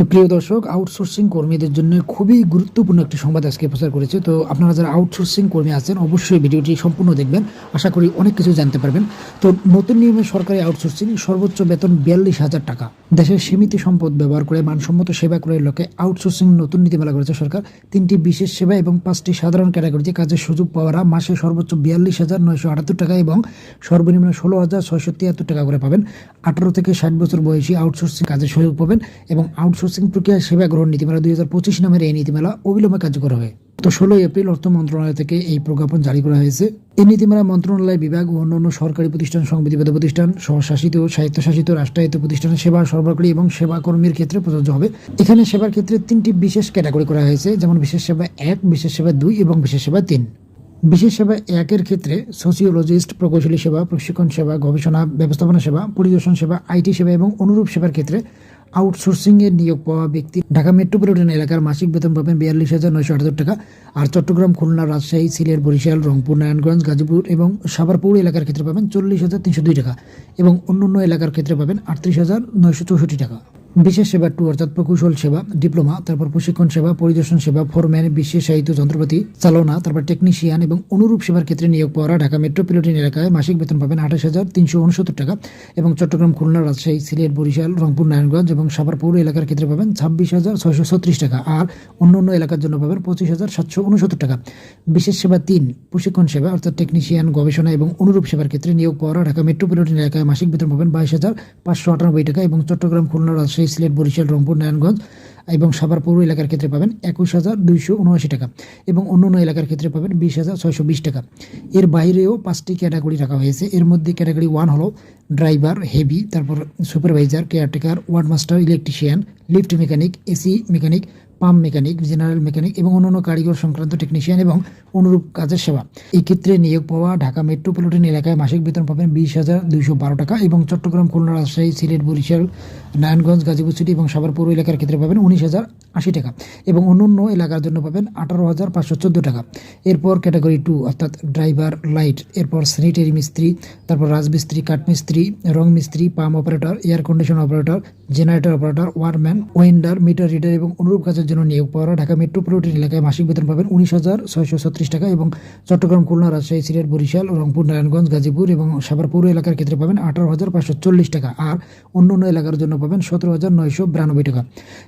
তো প্রিয় দর্শক আউটসোর্সিং কর্মীদের জন্য খুবই গুরুত্বপূর্ণ একটি সংবাদ আজকে প্রচার করেছে। তো আপনারা যারা আউটসোর্সিং কর্মী আছেন, অবশ্যই ভিডিওটি সম্পূর্ণ দেখবেন। আশা করি অনেক কিছু জানতে পারবেন। তো নতুন নিয়মে সরকারি আউটসোর্সিং সর্বোচ্চ বেতন বিয়াল্লিশ হাজার টাকা। দেশের সীমিত সম্পদ ব্যবহার করে মানসম্মত সেবা করে লোকে আউটসোর্সিং নতুন নীতিমালা করেছে সরকার। তিনটি বিশেষ সেবা এবং পাঁচটি সাধারণ ক্যাটাগরিতে কাজের সুযোগ পাওয়ারা মাসে সর্বোচ্চ বিয়াল্লিশ হাজার নয়শো আটাত্তর টাকা এবং সর্বনিম্ন ষোলো হাজার ছয়শো তিয়াত্তর টাকা করে পাবেন। আঠারো থেকে ষাট বছর বয়সী আউটসোর্সিং কাজের সুযোগ পাবেন এবং আউটসোর্সিং প্রক্রিয়া সেবা গ্রহণ নীতিমালা দুই হাজার পঁচিশ নামের এই নীতিমালা অবিলম্বে কার্যকর হবে। তো ষোলোই এপ্রিল অর্থ মন্ত্রণালয় থেকে এই প্রজ্ঞাপন জারি করা হয়েছে। এই নীতিমালা মন্ত্রণালয়, বিভাগ ও অন্যান্য সরকারি প্রতিষ্ঠান, সংবিধিবদ্ধ প্রতিষ্ঠান, স্বশাসিত স্বায়ত্তশাসিত রাষ্ট্রায়ত্ত প্রতিষ্ঠানের সেবা সরবরাহকারী এবং সেবা কর্মীর ক্ষেত্রে প্রযোজ্য হবে। এখানে সেবার ক্ষেত্রে তিনটি বিশেষ ক্যাটাগরি করা হয়েছে, যেমন বিশেষ সেবা এক, বিশেষ সেবা দুই এবং বিশেষ সেবা তিন। বিশেষ সেবা একের ক্ষেত্রে সোসিওলজিস্ট, প্রকৌশলী সেবা, প্রশিক্ষণ সেবা, গবেষণা, ব্যবস্থাপনা সেবা, পরিদর্শন সেবা, আইটি সেবা এবং অনুরূপ সেবার ক্ষেত্রে আউটসোর্সিং এর নিয়োগ পাওয়া ব্যক্তি ঢাকা মেট্রোপলিটন এলাকার মাসিক বেতন পাবেন বিয়াল্লিশ হাজার নয়শো আটাত্তর টাকা। আর চট্টগ্রাম, খুলনা, রাজশাহী, সিলেট, বরিশাল, রংপুর, নারায়ণগঞ্জ, গাজীপুর এবং সাভারপুর এলাকার ক্ষেত্রে পাবেন চল্লিশ হাজার তিনশো দুই টাকা এবং অন্য অন্য এলাকার ক্ষেত্রে পাবেন আটত্রিশ হাজার নয়শো চৌষট্টি টাকা। বিশেষ সেবা টু, অর্থাৎ প্রকৌশল সেবা, ডিপ্লোমা, তারপর প্রশিক্ষণ সেবা, পরিদর্শন সেবা, ফোরম্যান বিশেষায়িত যন্ত্রপাতি, চালনা, তারপর টেকনিশিয়ান এবং অনুরূপ সেবার ক্ষেত্রে নিয়োগ পাওয়ারা ঢাকা মেট্রোপলিটন এলাকায় মাসিক বেতন পাবেন আঠাশ হাজার তিনশো উনসত্তর টাকা এবং চট্টগ্রাম, খুলনা, রাজশাহী, সিলেট, বরিশাল, রংপুর, নারায়ণগঞ্জ এবং সাভার পৌর এলাকার ক্ষেত্রে পাবেন ছাব্বিশ হাজার ছয়শো ছত্রিশ টাকা আর অন্য অন্য এলাকার জন্য পাবেন পঁচিশ হাজার সাতশো উনসত্তর টাকা। বিশেষ সেবা তিন, প্রশিক্ষণ সেবা, অর্থাৎ টেকনিশিয়ান, গবেষণা এবং অনুরূপ সেবার ক্ষেত্রে নিয়োগ পাওয়ারা ঢাকা মেট্রোপলিটন এলাকায় মাসিক বেতন পাবেন বাইশ হাজার পাঁচশো আটানব্বই টাকা এবং চট্টগ্রাম, খুলনা, রাজশাহী সিলেট, বরিশাল, রংপুর, নারায়ণগঞ্জ এবং সাভার পৌর এলাকার ক্ষেত্রে পাবেন একুশ হাজার দুইশো উনআশি টাকা এবং অন্যান্য অন্য এলাকার ক্ষেত্রে পাবেন বিশ হাজার ছয়শো বিশ টাকা। এর বাইরেও পাঁচটি ক্যাটাগরি রাখা হয়েছে। এর মধ্যে ক্যাটাগরি ওয়ান হলো ড্রাইভার, হেভি, তারপর supervisor, caretaker ward master electrician, lift mechanic, AC mechanic pump mechanic, general mechanic এবং অন্যান্য কারিগর সংক্রান্ত টেকনিশিয়ান এবং অনুরূপ কাজের সেবা। এই ক্ষেত্রে নিয়োগ পাওয়া ঢাকা মেট্রোপলিটন এলাকায় মাসিক বেতন পাবেন বিশ হাজার দুইশো বারো টাকা এবং চট্টগ্রাম, খুলনা, রাজশাহী, সিলেট, বরিশাল, নারায়ণগঞ্জ, গাজীপুর সিটি এবং সাভার পৌর এলাকার ক্ষেত্রে পাবেন উনিশ হাজার আশি টাকা এবং অন্য অন্য এলাকার জন্য পাবেন আঠারো হাজার পাঁচশো চোদ্দ টাকা। এরপর ক্যাটাগরি টু অর্থাৎ ড্রাইভার, লাইট, এরপর স্যানিটারি মিস্ত্রি, তারপর রাজমিস্ত্রি কাঠমিস্ত্রি রং মিস্ত্রি, pump operator air condition operator generator operator wireman welder meter reader এবং অনুরূপ কাজের জন্য নিয়োগ পাওয়া ঢাকা মেট্রোপলিটন এলাকায় মাসিক বেতন পাবেন উনিশ হাজার ছয়শো ছত্রিশ টাকা এবং চট্টগ্রাম, খুলনা, রাজশাহী, সিলেট, বরিশাল, রংপুর, নারায়ণগঞ্জ, গাজীপুর এবং সাভার সাভারপুর এলাকার ক্ষেত্রে পাবেন আঠারো হাজার পাঁচশো চল্লিশ টাকা আর অন্য অন্য এলাকার জন্য পাবেন সতেরো হাজার নয়শো বিরানব্বই টাকা।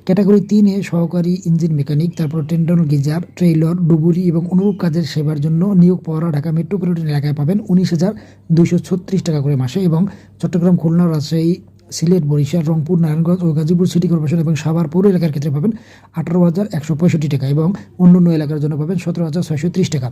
ক্যাটাগরি তিনে সহকারী ইঞ্জিন মেকানিক, তারপর টেন্ডন, গিজার, ট্রেইলর, ডুবুরি এবং অনুরূপ কাজের সেবার জন্য নিয়োগ পাওয়া ঢাকা মেট্রোপলিটন এলাকায় পাবেন উনিশ হাজার দুইশো ছত্রিশ টাকা করে মাসে এবং চট্টগ্রাম, খুলনা, রাজশাহী সিলেট, বরিশাল, রংপুর, নারায়ণগঞ্জ ও গাজীপুর সিটি কর্পোরেশন এবং সাভার পৌর এলাকার ক্ষেত্রে পাবেন আঠারো হাজার একশো পঁয়ষট্টি টাকা এবং অন্য অন্য এলাকার জন্য পাবেন সতেরো হাজার ছয়শো ত্রিশ টাকা।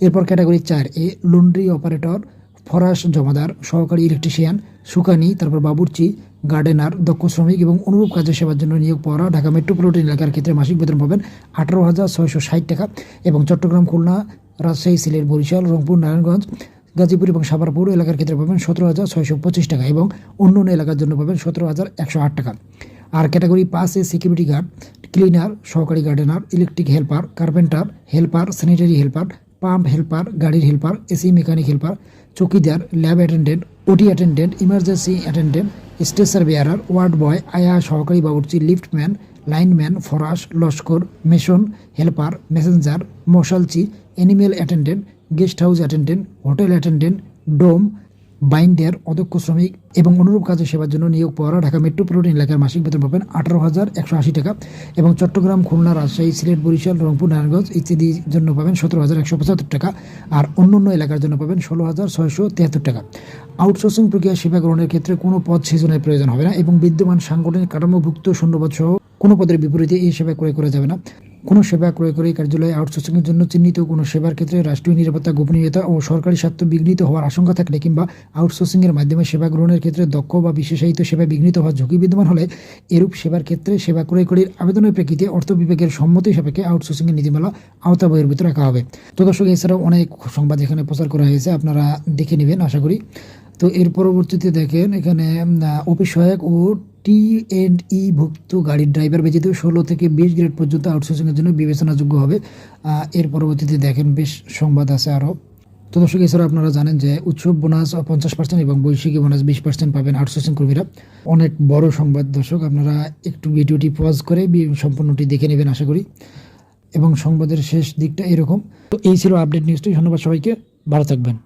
এরপর ক্যাটাগরি চার, এ, লন্ড্রি অপারেটর, ফরাস জমাদার, সহকারী ইলেকট্রিশিয়ান, সুকানি, তারপর বাবুর্চি, গার্ডেনার, দক্ষ শ্রমিক এবং অনুরূপ কাজের সেবার জন্য নিয়োগ পাওয়া ঢাকা মেট্রোপলিটন এলাকার ক্ষেত্রে মাসিক বেতন পাবেন আঠারো হাজার ছয়শো ষাট টাকা এবং চট্টগ্রাম, খুলনা, রাজশাহী, সিলেট, বরিশাল, রংপুর, নারায়ণগঞ্জ গাজীপুর এবং সাভারপুর এলাকার ক্ষেত্রে পাবেন সতেরো হাজার ছয়শো পঁচিশ টাকা এবং অন্য অন্য এলাকার জন্য পাবেন সতেরো হাজার একশো আট টাকা। আর ক্যাটাগরি পাঁচে সিকিউরিটি গার্ড, ক্লিনার, সহকারী gardener, electric helper, carpenter, helper, sanitary helper, pump helper, গাড়ির হেল্পার, এসি মেকানিক হেল্পার, চৌকিদার, lab attendant, OT attendant, emergency attendant, station bearer, ward boy, আয়া সহকারী বাবুর্চি লিফটম্যান লাইনম্যান, ফরাস, লস্কর, mason, helper, messenger, মশালচি animal attendant guest house attendant, hotel attendant, ডোম binder অদক্ষ শ্রমিক এবং অনুরূপ কাজের সেবার জন্য নিয়োগ পাওয়া ঢাকা মেট্রোপলিটন এলাকার মাসিক বেতন পাবেন আঠারো হাজার একশো আশি টাকা এবং চট্টগ্রাম, খুলনা, রাজশাহী, সিলেট, বরিশাল, রংপুর, নারায়ণগঞ্জ ইত্যাদির জন্য পাবেন সতেরো হাজার একশো পঁচাত্তর টাকা আর অন্য অন্য এলাকার জন্য পাবেন ষোলো হাজার ছয়শো তিয়াত্তর টাকা। আউটসোর্সিং প্রক্রিয়া সেবা গ্রহণের ক্ষেত্রে কোনো পদ সৃজনের প্রয়োজন হবে না এবং বিদ্যমান সাংগঠনিক কাঠামোভুক্ত শূন্যপদ সহ কোনো পদের বিপরীতে এই সেবা ক্রয় করা যাবে না। কোনো সেবা ক্রয় করে কার্যালয়ে আউটসোর্সিংয়ের জন্য চিহ্নিত কোনো সেবার ক্ষেত্রে রাষ্ট্রীয় নিরাপত্তা, গোপনীয়তা ও সরকারি স্বার্থ বিঘ্নিত হওয়ার আশঙ্কা থাকলে কিংবা আউটসোর্সিংয়ের মাধ্যমে সেবা গ্রহণের ক্ষেত্রে দক্ষ বা বিশেষায়িত সেবা বিঘ্নিত হওয়ার ঝুঁকি বিদ্যমান হলে এরূপ সেবার ক্ষেত্রে সেবা ক্রয় করে আবেদনের প্রেক্ষিতে অর্থ বিভাগের সম্মতি সাপেক্ষে আউটসোর্সিংয়ের নীতিমালা আওতা ভিতরে রাখা হবে। তো দর্শক, এছাড়াও অনেক সংবাদ এখানে প্রচার করা হয়েছে, আপনারা দেখে নেবেন, আশা করি। তো এর পরবর্তীতে দেখেন এখানে অফিস সহায়ক ও টি এন্ড ই ভুক্ত গাড়ির ড্রাইভার ব্যতীত ষোলো থেকে বিশ গ্রেড পর্যন্ত আউটসোর্সিংয়ের জন্য বিবেচনাযোগ্য হবে। এর পরবর্তীতে দেখেন বেশ সংবাদ আছে আরও। তো দর্শক, এছাড়া আপনারা জানেন যে উৎসব বোনাস পঞ্চাশ পার্সেন্ট এবং বৈশাখী বোনাস বিশ পার্সেন্ট পাবেন আউটসোর্সিং কর্মীরা। অনেক বড় সংবাদ দর্শক, আপনারা একটু ভিডিওটি পজ করে সম্পূর্ণটি দেখে নেবেন, আশা করি। এবং সংবাদের শেষ দিকটা এরকম। তো এই ছিল আপডেট নিউজটি, ধন্যবাদ সবাইকে, ভালো থাকবেন।